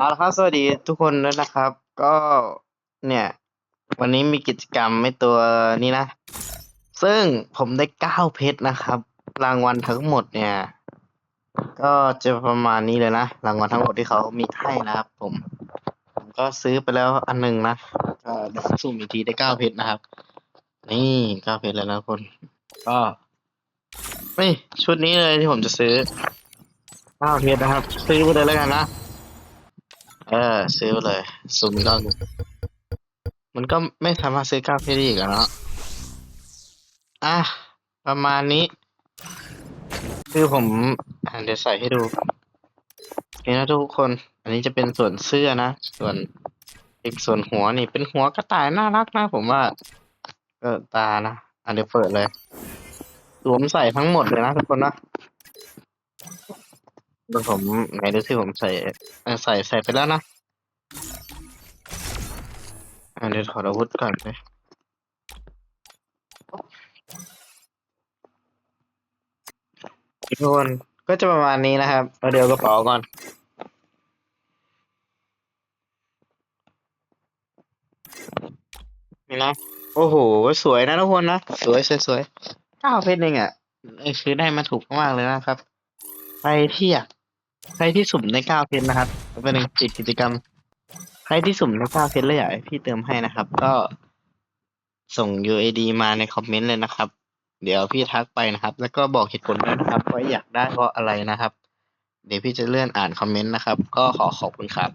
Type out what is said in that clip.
เอาละครับสวัสดีทุกคนด้วยนะครับ ก็เนี่ย วันนี้มีกิจกรรมไม่ตัวนี้นะ ซึ่งผมได้เก้าเพชรนะครับ รางวัลทั้งหมดเนี่ย ก็จะประมาณนี้เลยนะ รางวัลทั้งหมดที่เขามีให้นะครับ ผม ผมก็ซื้อไปแล้วอันหนึ่งนะก็เดี๋ยวสุ่มอีกทีได้เก้าเพชรนะครับ นี่เก้าเพชรแล้วนะคน ก็นี่ชุดนี้เลยที่ผมจะซื้อเก้าเพชรนะครับ ซื้อไปเลยแล้วกันนะ เออ ซื้อไปเลยซูมก็มันก็ไม่สามารถซื้อก้าเพชรได้อีกแล้วเนาะอะ ประมาณนี้ คือผมอ่าเดี๋ยวใส่ให้ดูนี่นะทุกคน อันนี้จะเป็นส่วนเสื้อนะ ส่วนอีกส่วนหัวนี่ เป็นหัวกระต่ายน่ารักนะผมว่าเออตานะอะเดี๋ยวเปิดเลยสวมใส่ทั้งหมดเลยนะทุกคนนะ เดี๋ยวผมไหนดูที่ผมใส่ใส่ใส่ไปแล้วนะอะเดี๋ยวถอดอาวุธก่อนเลยทุกคนก็จะประมาณนี้นะครับเอาเดี๋ยวกระเป๋าก่อนนี่นะโอ้โห สวยนะทุกคนนะ สวยสวยสวยเก้าเพชรเองอะเอ้ยซื้อได้มาถูกมากเลยนะครับใครที่ย ใครที่สุ่มในเก้าเพชรนะครับเป็นหนึ่งจิตกิจกรรม ใครที่สุ่มในเก้าเพชรเลยอยากให้พี่เติมให้นะครับ ก็ส่ง UAD มาในคอมเมนต์เลยนะครับ เดี๋ยวพี่ทักไปนะครับ แล้วก็บอกเหตุผลด้วยนะครับว่าอยากได้เพราะอะไรนะครับ เดี๋ยวพี่จะเลื่อนอ่านคอมเมนต์นะครับ ก็ขอขอบคุณครับ